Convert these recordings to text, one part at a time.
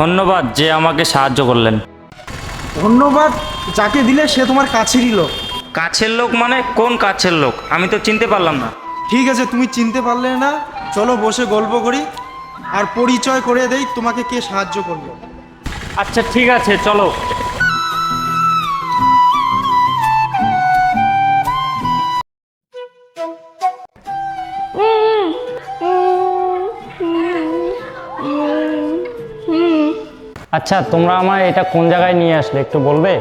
ধন্যবাদ যে আমাকে সাহায্য করলেন। ধন্যবাদ যাকে দিলে সে তোমার কাছেরই লোক। কাছের লোক মানে কোন কাছের লোক? আমি তো চিনতে পারলাম না। ঠিক আছে তুমি চিনতে পারলে না চলো বসে গল্প করি আর পরিচয় করে দেই তোমাকে কে সাহায্য করবে আচ্ছা ঠিক আছে চলো। আচ্ছা তোমরা আমায় এটা কোন জায়গায় নিয়ে আসলে একটু বলবে?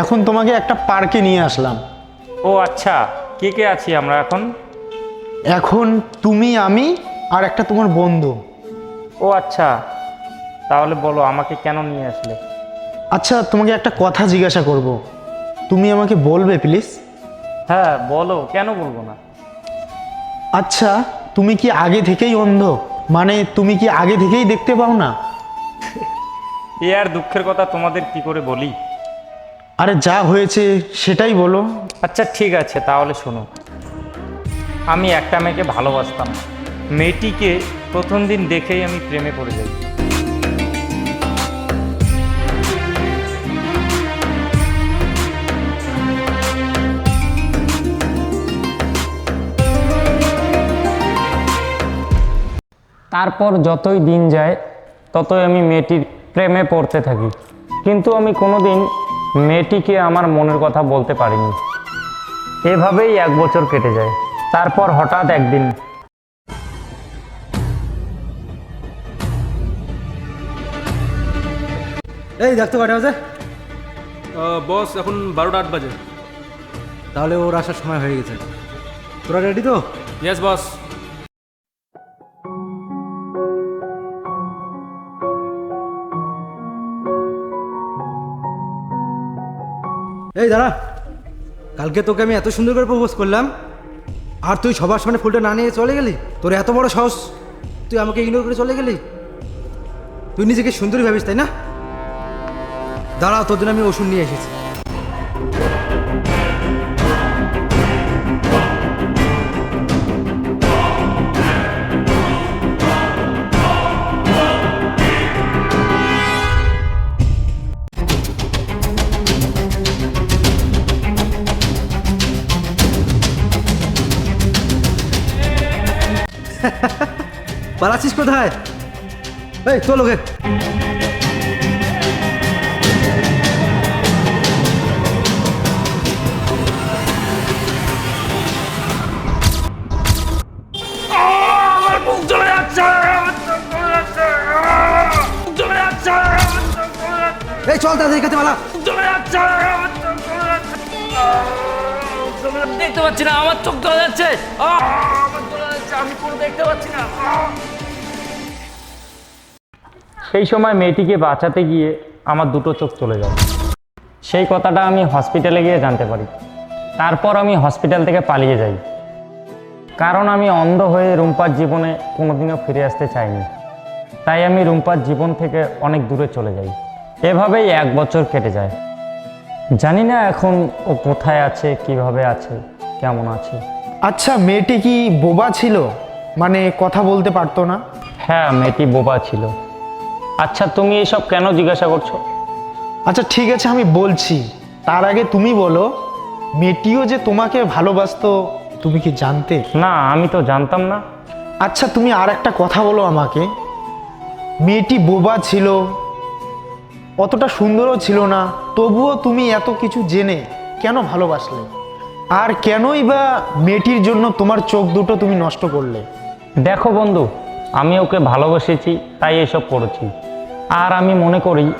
এখন তোমাকে একটা পার্কে নিয়ে আসলাম। ও আচ্ছা কে কে আছি আমরা এখন? এখন তুমি আমি আর একটা তোমার বন্ধু। ও আচ্ছা তাহলে বলো আমাকে কেন নিয়ে আসলে? আচ্ছা তোমাকে একটা কথা জিজ্ঞাসা করব। তুমি আমাকে বলবে প্লিজ? হ্যাঁ বলো কেন বলব না? আচ্ছা তুমি কি আগে থেকেই অন্ধ? মানে তুমি কি আগে থেকেই দেখতে পাও না? এ আর দুঃখের কথা তোমাদের কি করে বলি? আরে যা হয়েছে সেটাই বলো। আচ্ছা ঠিক আছে তাহলে শোনো। আমি একটা মেয়েকে ভালোবাসতাম। মেয়েটিকে প্রথম দিন দেখেই আমি প্রেমে পড়ে যাই। তারপর যতই দিন যায় ততই আমি মেয়েটির প্রেমে পড়তে থাকি। কিন্তু আমি কোনোদিন মেয়েটিকে আমার মনের কথা বলতে পারিনি। এভাবেই এক বছর কেটে যায়। তারপর হঠাৎ একদিন এই দেখতে কটা বাজে বস এখন বারোটা আট বাজে। তাহলে ওর আসার সময় হয়ে গেছে। তোরা রেডি তো? ইয়েস বস এই, দাঁড়া। কালকে তোকে আমি এত সুন্দর করে প্রপোজ করলাম, আর তুই সবার সামনে ফুলটা না নিয়ে চলে গেলি? তোর এত বড় সাহস, তুই আমাকে ইগনোর করে চলে গেলি? তুই নিজেকে সুন্দরী ভাবিস, তাই না? দাঁড়া, তোর জন্য আমি ওষুধ নিয়ে এসেছি। পালাচ্ছিস কোথায়? এই চল ওকে এই, চল তাদের কাছে মালা দেখতে পাচ্ছি না, আমার চোখ চলে যাচ্ছে। আমি কোনো দেখতে পাচ্ছি না। সেই সময় মেয়েটিকে বাঁচাতে গিয়ে আমার দুটো চোখ চলে যায়। সেই কথাটা আমি হসপিটালে গিয়ে জানতে পারি। তারপর আমি হসপিটাল থেকে পালিয়ে যাই। কারণ আমি অন্ধ হয়ে রুম্পার জীবনে কোনোদিনও ফিরে আসতে চাইনি। তাই আমি রুম্পার জীবন থেকে অনেক দূরে চলে যাই। এভাবেই এক বছর কেটে যায়। জানি না এখন ও কোথায় আছে, কীভাবে আছে, কেমন আছে। আচ্ছা মেয়েটি কি বোবা ছিল? মানে কথা বলতে পারতো না। হ্যাঁ মেয়েটি বোবা ছিল। আচ্ছা তুমি এসব কেন জিজ্ঞাসা করছ? আচ্ছা ঠিক আছে আমি বলছি। তার আগে তুমি বলো মেয়েটিও যে তোমাকে ভালোবাসতো তুমি কি জানতে? না আমি তো জানতাম না। আচ্ছা তুমি আর একটা কথা বলো আমাকে। মেয়েটি বোবা ছিল অতটা সুন্দরও ছিল না তবুও তুমি এত কিছু জেনে কেন ভালোবাসলে? আর কেনই বা মেয়েটির জন্য তোমার চোখ দুটো তুমি নষ্ট করলে? দেখো বন্ধু আমি ওকে ভালোবেসেছি তাই এসব করেছি। আর আমি মনে করি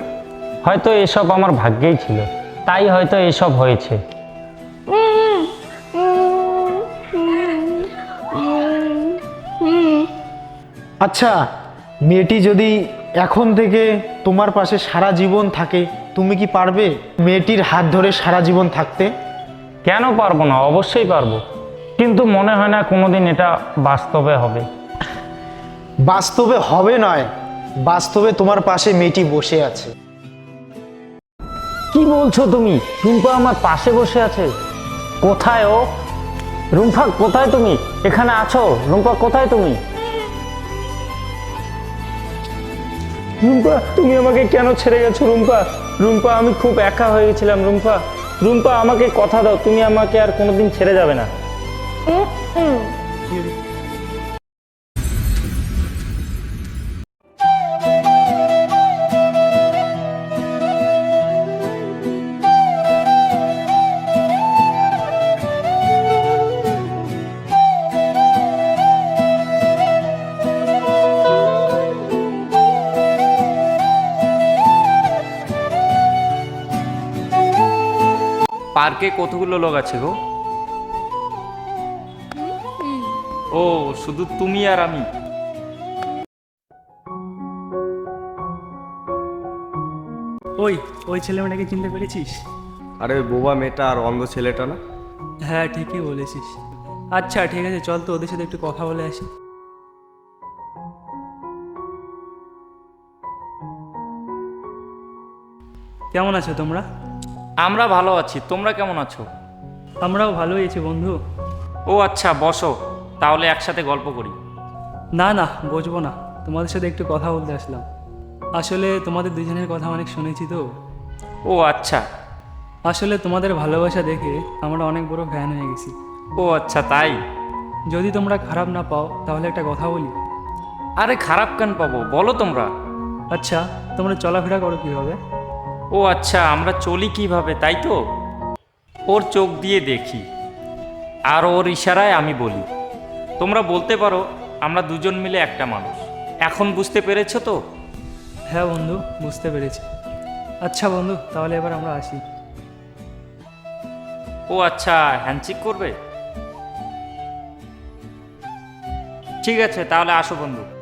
হয়তো এসব আমার ভাগ্যেই ছিল তাই হয়তো এসব হয়েছে। আচ্ছা মেয়েটি যদি এখন থেকে তোমার পাশে সারা জীবন থাকে তুমি কি পারবে মেয়েটির হাত ধরে সারা জীবন থাকতে? কেন পারব না? অবশ্যই পারব। কিন্তু মনে হয় না কোনোদিন এটা বাস্তবে হবে। বাস্তবে হবে নয় বাস্তবে তোমার পাশে মেয়েটি বসে আছে। কি বলছো তুমি? রুম্পা আমার পাশে বসে আছে। কোথায় ও? রুম্পা কোথায় তুমি? এখানে আছো? রুম্পা কোথায় তুমি? রুম্পা তুমি আমাকে কেন ছেড়ে গেছো রুম্পা? রুম্পা আমি খুব একা হয়ে গেছিলাম রুম্পা। রুম্পা আমাকে কথা দাও তুমি আমাকে আর কোনোদিন ছেড়ে যাবে না। পার্কে কতগুলো লোক আছে গো? ও শুধু তুমি আর আমি। ওই ওই ছেলে মেয়েটাকে চিনতে পেরেছিস? আরে ওই বোবা মেয়েটা আর অন্ধ ছেলেটা না? হ্যাঁ ঠিকই বলেছিস। আচ্ছা ঠিক আছে চল তো ওদের সাথে একটু কথা বলে আসি। কেমন আছো তোমরা? আমরা ভালো আছি তোমরা কেমন আছো? আমরাও ভালোই আছি বন্ধু। ও আচ্ছা বসো তাহলে একসাথে গল্প করি। না না বুঝব না তোমাদের সাথে একটু কথা বলতে আসলাম। আসলে তোমাদের দুজনের কথা অনেক শুনেছি তো। ও আচ্ছা। আসলে তোমাদের ভালোবাসা দেখে আমরা অনেক বড় ফ্যান হয়ে গেছি। ও আচ্ছা তাই? যদি তোমরা খারাপ না পাও তাহলে একটা কথা বলি। আরে খারাপ কেন পাবো? বলো তোমরা। আচ্ছা তোমরা চলাফেরা করো কীভাবে? ও আচ্ছা আমরা চলি কীভাবে তাই তো? ওর চোখ দিয়ে দেখি। আর ওর ইশারায় আমি বলি তোমরা বলতে পারো আমরা দুজন মিলে একটা মানুষ। এখন বুঝতে পেরেছ তো? হ্যাঁ বন্ধু বুঝতে পেরেছি। আচ্ছা বন্ধু তাহলে এবার আমরা আসি। ও আচ্ছা হ্যান্ডশেক করবে? ঠিক আছে তাহলে আসো বন্ধু।